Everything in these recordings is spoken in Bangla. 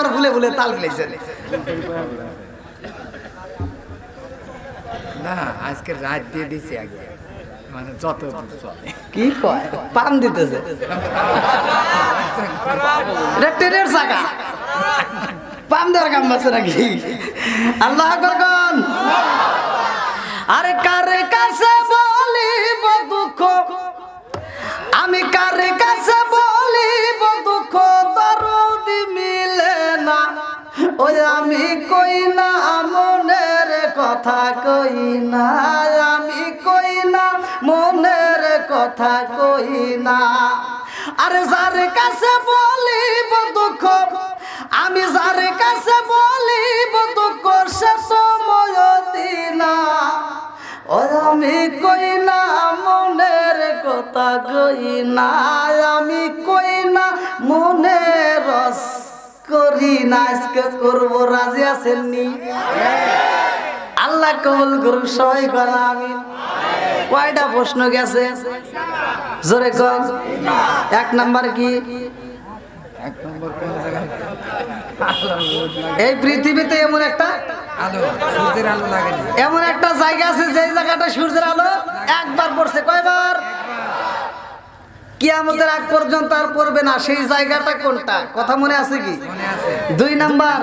আবার ভুলে ভুলে তাল মিলাইছেন না, আজকে রাত দিয়ে দিছি আগে। মানে যত কি কয়? পাম দিতেছে। চাকা। দেওয়ার কাম নাকি? আল্লাহ করগন আরে কারে কাছে আমি কই না, মনের কথা কই না আমি কই না, মনের কথা কই না। আরে যার কাছে বলিব দুঃখ, আমি যার কাছে বলিব দুঃখ, সে সময় দিনা ও আমি কই না, মনের কথা কই না আমি কই না করি না আজকে করব রাজি আছেননি? আল্লাহ কবুল করুন সবাই করা আমি কয়টা প্রশ্ন গেছে? জোরে কন। এক নাম্বার কি? এই পৃথিবীতে এমন একটা আলো সূর্যের আলো লাগে এমন একটা জায়গা আছে যে জায়গাটা সূর্যের আলো একবার পড়ছে কয়বার? কিয়ামতের আগ পর্যন্ত আর পড়বে না সেই জায়গাটা কোনটা? কথা মনে আছে কি? দুই নাম্বার।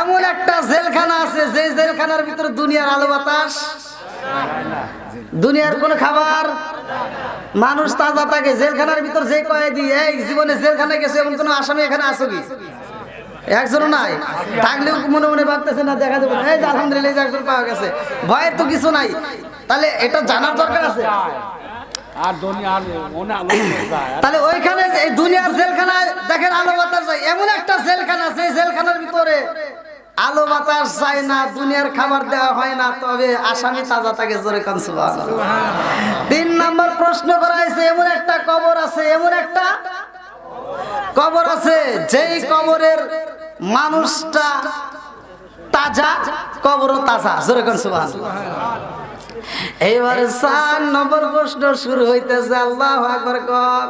এমন একটা জেলখানা আছে যে জেলখানার ভিতরে দুনিয়ার আলো বাতাস দুনিয়ার কোন খাবার মানুষ তাজা থাকে জেলখানার ভিতর যে কয়েদি এই জীবনে জেলখানায় গেছে এমন কোন আসামি এখানে আসো কি? একজনও নাই। থাকলেও মনে মনে ভাবতেছে না দেখা যাবে এই আলহামদুলিল্লাহ একজন পাওয়া গেছে। ভয়ের তো কিছু নাই। তাহলে এটা জানার দরকার আছে? আর দুনিয়ার মনে আলো তাহলে ওইখানে যে এই দুনিয়ার জেলখানায় দেখেন আলো বাতাস যায়। এমন একটা জেলখানা সেই জেলখানার ভিতরে আলো বাতাস যায় না দুনিয়ার খাবার দেওয়া হয় না তবে আসামি তাজা থাকে জোরে কান তিন নম্বর প্রশ্ন করা হয়েছে এমন একটা কবর আছে এমন একটা কবর আছে যেই কবরের মানুষটা তাজা কবরও তাজা জোরে কান সুবহানাল্লাহ। এইবার চার নম্বর প্রশ্ন শুরু হইতেছে, আল্লাহ আকবার কর।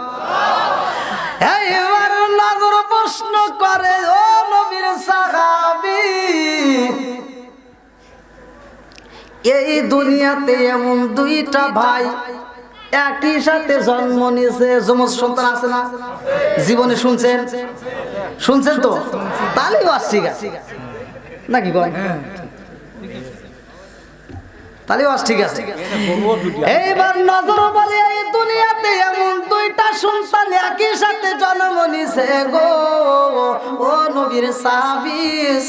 এইবার নজর প্রশ্ন করে, ও নবীর সাহাবি, এই দুনিয়াতে এমন দুইটা ভাই একই সাথে জন্ম নিয়েছে, যমজ সন্তান আছে না? জীবনে শুনছেন? শুনছেন তো? তাহলে ঠিক নাকি কয়? তাহলে বাস ঠিক আছে। এইবার নজর বলে এই দুনিয়াতে এমন দুইটা সন্তান একই সাথে জন্ম নিছে গো। ও নবীর সাহাবী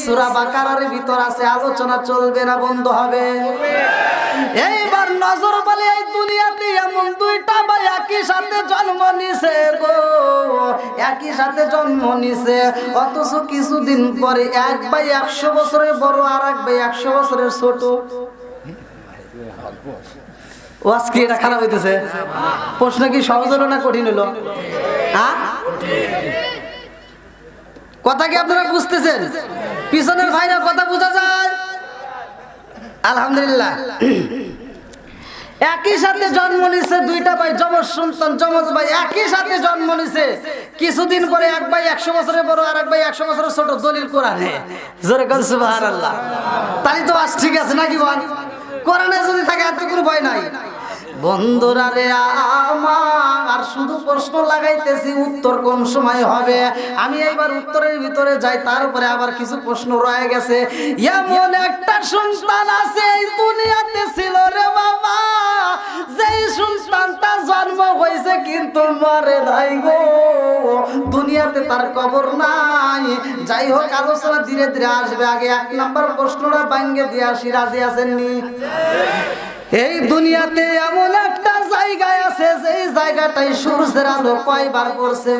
সূরা বাকারার ভিতর আছে আলোচনা চলবে না বন্ধ হবে। এইবার নজর বলে এই দুনিয়াতে এমন দুইটা ভাই একই সাথে জন্ম নিছে গো। একই সাথে জন্ম নিছে অথচ কিছুদিন পরে এক ভাই একশো বছরের বড় আর এক ভাই একশো বছরের ছোট। ও আজকে এটা খারাপ হইতেছে? প্রশ্ন কি সহজ হলো না কঠিন হলো? হ্যাঁ? কথা কি আপনারা বুঝতেছেন? পিছনের ভাইরা কথা বোঝা যায়। আলহামদুলিল্লাহ। একই সাথে জন্ম নিছে দুইটা ভাই, যমজ সন্তান, যমজ ভাই, একই সাথে জন্ম নিছে। কিছুদিন পরে এক ভাই একশো বছরের বড় আর এক ভাই একশো বছরের ছোট, দলিল কোরআনে। জোরে কর সুবহানাল্লাহ। তাহলে তো আজ ঠিক আছে নাকি বল? কোরআনে যদি থাকে এত কোনো ভয় নাই। বন্ধুরা রে শুধু প্রশ্ন লাগাইতেছি, উত্তর কোন সময় হবে? আমি এইবার উত্তরের ভিতরে যাই, তারপরে আবার কিছু প্রশ্ন রয়ে গেছে। এমন একটা সন্তান আছে এই দুনিয়াতে ছিল রে বাবা। যেই সন্তানটা জন্ম হয়েছে কিন্তু মরে নাই গো। দুনিয়াতে তার কবর নাই। যাই হোক, আলোচনা ধীরে ধীরে আসবে আগে। এক নাম্বার প্রশ্নটা ভাঙ্গে দিয়ে আসি, রাজি আছেননি? এই দুনিয়াতে জায়গাটাই সূর্যের আলো কয়বার পড়ছে?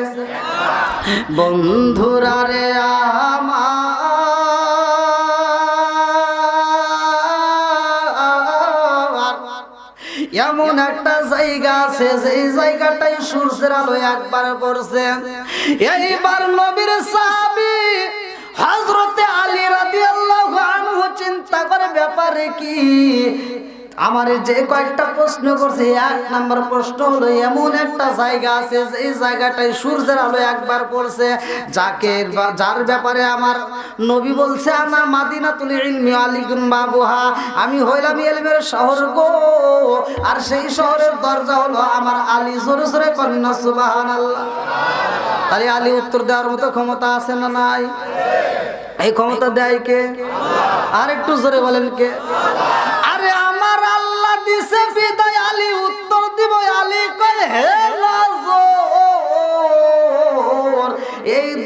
বন্ধুরা রে এমন একটা জায়গা আছে, যেই জায়গাটাই সূর্যের আলো একবার পড়ছে। এইবার নবীর সাহাবী হযরতে আলী রাদিয়াল্লাহু আনহু চিন্তা করে, ব্যাপারে কি? আমার যে কয়েকটা প্রশ্ন করছে, এক নাম্বার প্রশ্ন হলো, এমন একটা জায়গা আছে এই জায়গাটায় সূর্যের আলো একবার পড়ছে, যাকে যার ব্যাপারে আমার নবী বলছে আমার মাদিনাতুল ইলমি আলিকুম বাবুহা। আমি হইলাম ইলমের শহর গো। আর সেই শহরের দরজা হলো আমার আলী জোরে জোরে কন্যা সুবহানাল্লাহ। তাহলে আলী উত্তর দেওয়ার মতো ক্ষমতা আছে না নাই? এই ক্ষমতা দেয় কে? আর একটু জোরে বলেন কে?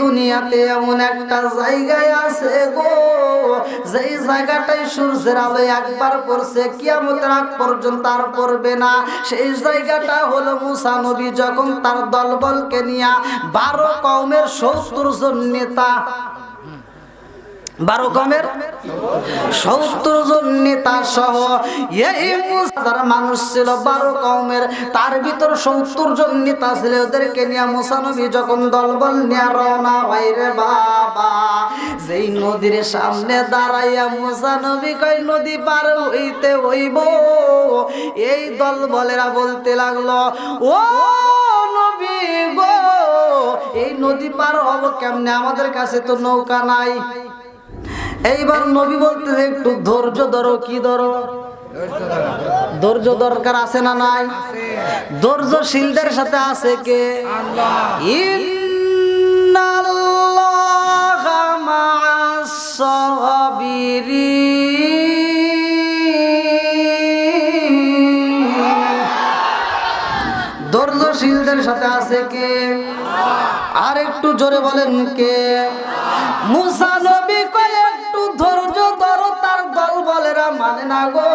দুনিয়াতে এমন একটা জায়গায় আছে গো, যেই জায়গাটাই সূর্যের আলো একবার পড়ছে কিয়ামত আগ পর্যন্ত আর পড়বে না। সেই জায়গাটা হলো মুসা নবী যখন তার দলবলকে নিয়ে বারো কওমের সত্তর জন নেতা বারো কমের সত্তর জন নেতা সহ হাজার মানুষ ছিল বারো কমের। তার ভিতর সত্তর জন নেতা ছিল, ওদেরকে নিয়ে মুসানবী যখন দলবল নিয়ে রওনা হয় রে বাবা, যেই নদীর সামনে দাঁড়াইয়া মুসানবী কয়, নদী পার হইতে হইব। এই দল বলেরা বলতে লাগল, ও নবী গো, এই নদী পার হব কেমনে? আমাদের কাছে তো নৌকা নাই। এইবার নবী বলতেছে, একটু ধৈর্য ধরো, কি ধরো? ধৈর্য দরকার আছে না নাই? ধৈর্যশীলদের সাথে আছে কে। ধৈর্যশীলদের সাথে আছে কে? আর একটু জোরে বলেন কে? মুসা মানে না গো।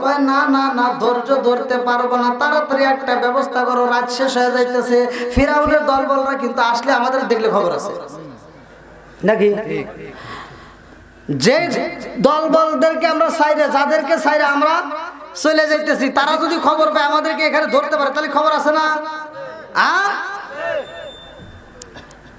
কয়, না না না, ধৈর্য ধরতে পারব না। তাড়াতাড়ি একটা ব্যবস্থা করো, রাত শেষ হয়ে যাইতেছে। ফিরাউনের দল বলরা কিন্তু আসলে আমাদের দেখলে খবর আছে। নাকি? যে দল বলদেরকে আমরা সাইরে, যাদেরকে সাইরে আমরা চলে যাইতেছি, তারা যদি খবর পায় আমাদেরকে এখানে ধরতে পারে, তাহলে খবর আছে না? আ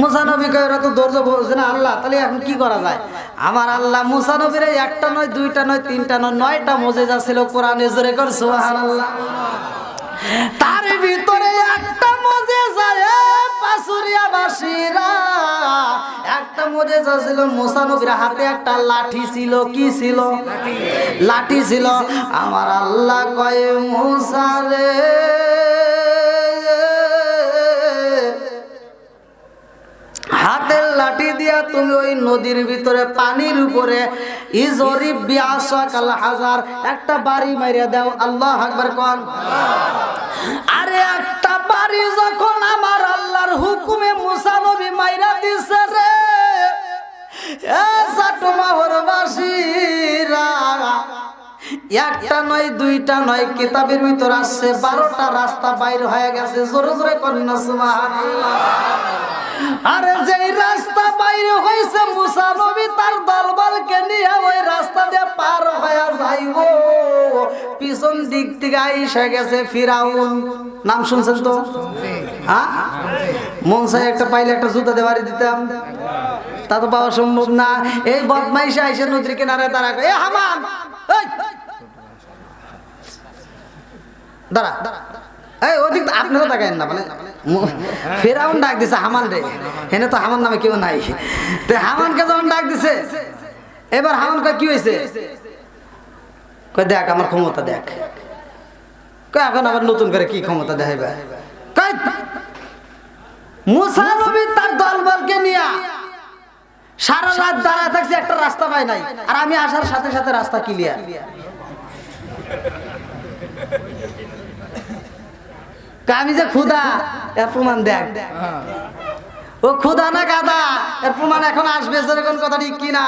মুসানবী কয় তো ধৈর্য বোঝে না, আল্লাহ, তাহলে এখন কি করা যায়? আমার আল্লাহ মুসানবীর একটা নয়, দুইটা নয়, তিনটা নয়, নয়টা মজে যাচ্ছিল কোরআনে, জোরে কর সুহান আল্লাহ তার ভিতরে একটা মজে যায় পাশুরিয়া একটা মজে ছিল মুসানবীর হাতে, একটা লাঠি ছিল, কি ছিল? লাঠি ছিল। আমার আল্লাহ কয় মুসারে দিয়া তুমি ওই নদীর ভিতরে পানির উপরে হাজার একটা বাড়ি মারিয়া দাও, আল্লাহ আকবার কোন। আরে একটা বাড়ি যখন আমার আল্লাহর হুকুমে মুসা নবী মাইরা দিছে রে একটা নয়, দুইটা নয়, কিতাবের ভিতর আসছে, বারোটা রাস্তা বাইর হয়ে গেছে, জোরে জোরে সুবহানাল্লাহ। আরে যেই রাস্তা বাইরে হয়েছে মুসা নবী তার দলবলকে নিয়ে ওই রাস্তা দিয়ে পার হয়ে যাইব। পিছন দিক থেকে আইসা গেছে ফিরাউন। নাম শুনছেন তো? হ্যাঁ? মন চাই একটা পাইলে একটা জুতা দেওয়ারি দিতাম। তা তো পাওয়া সম্ভব না। এই বদমাইশে আইসে নদীর কিনারে দাঁড়া এ হামান! এই! দাঁড়া। মানে ডাক দিছে হামান হামান নামে নাই। ডাক দিছে কয়, কি দেখ ক্ষমতা দেখ। এখন আবার নতুন করে কি ক্ষমতা দেখাইবে? তার দলবলকে নিয়া সারা রাত দাঁড়ায় থাকছে, একটা রাস্তা পায় নাই। আর আমি আসার সাথে সাথে রাস্তা ক্লিয়ার আমি যে ক্ষুদা এর প্রমাণ দেখ। ও ক্ষুদা না গাদা এর প্রমাণ এখন আসবে যেরকম কথা ঠিক কিনা?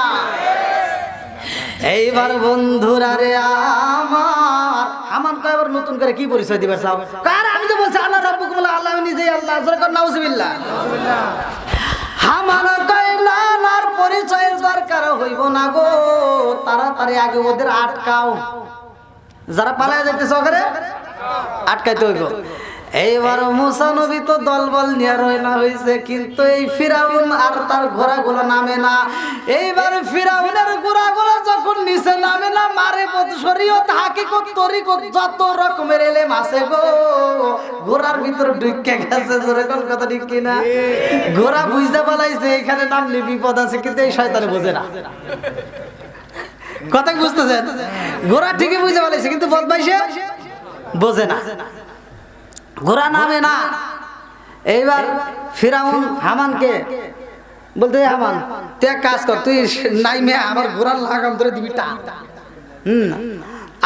এইবার বন্ধুরা রে আমার হামান কয়বার নতুন করে কি পরিচয় দিবার চাও? কার? আমি তো বলছি আল্লাহ রাব্বুকুম আল্লাহ নিজেই আল্লাহ কর নাউজুবিল্লাহ। হামান কয়লার পরিচয়ের দরকার হইব না গো তাড়াতাড়ি আগে ওদের আটকাও। যারা পালায় যাইতেছে ওখানে আটকাইতে হইব। এইবার মুসা নবী তো দলবল নিয়ে রয়না হয়েছে কিন্তু এই ফিরাউন আর তার ঘোড়াগুলো নামে না। এইবার ফিরাউনের ঘোড়াগুলো যখন নিচে নামে না, মারে শরীয়ত, হাকিকত, তরিকত, যত রকমের এলেম আছে গো। ঘোড়ার ভিতরে ঢুকে গেছে, জোরে কোন কথা ঠিক কিনা? ঘোড়া বুঝতে পালাইছে, এখানে নামলে বিপদ আছে, কিন্তু এই শয়তানে বোঝে না। কথা কি বুঝতেছেন? ঘোড়া ঠিকই বুঝতে পারছে কিন্তু বদমাইশে বোঝে না। ঘোড়া নামে না। এইবার ফিরাউন হামানকে বলতে হামান, তুই এক কাজ কর, তুই নাইমে আমার ঘোড়ার লাগাম ধরে দিবি, টান। হুম।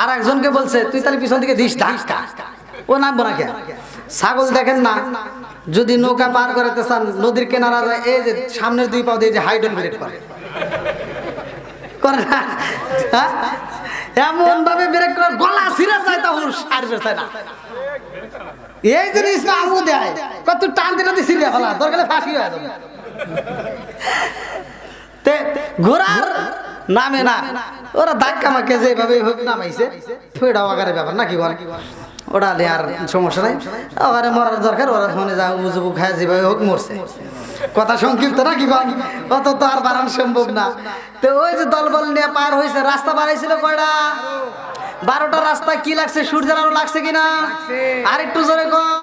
আর একজনকে বলছে, তুই তাহলে পিছন দিকে দিস ধাক্কা ও নামবো না কে ছাগল দেখেন না, যদি নৌকা পার করাতে চান, নদীর কেনারা যায়, এই যে সামনের দুই পাও দিয়ে যে হাইডল করে। হ্যাঁ? এমন ভাবে ব্রেক করে, গলা ছিঁড়ে যায় তখন চায় না। এই জিনিস না আমু দেয়, কত টান দিলে ছিঁড়ে ফেলা দরকার হলে ফাঁসি হয়ে তে, ঘোড়ার নামে না, ওরা ধাক্কা মাকে যেভাবে নামাইছে ফেড়াও আকারে ব্যাপার, নাকি বল? ওটা আর সমস্যা নাই। ওখানে মরার দরকার, ওরা মনে যা উজুবু খায় যেভাবে হোক মরছে। কথা সংক্ষিপ্ত, নাকি বল? অত তো আর বাড়ানো সম্ভব না। তো ওই যে দলবল নিয়ে পার হয়েছে, রাস্তা বাড়াইছিল কয়টা? বারোটা রাস্তা কি লাগছে? সূর্যের আলো লাগছে কিনা? আর একটু জোরে কম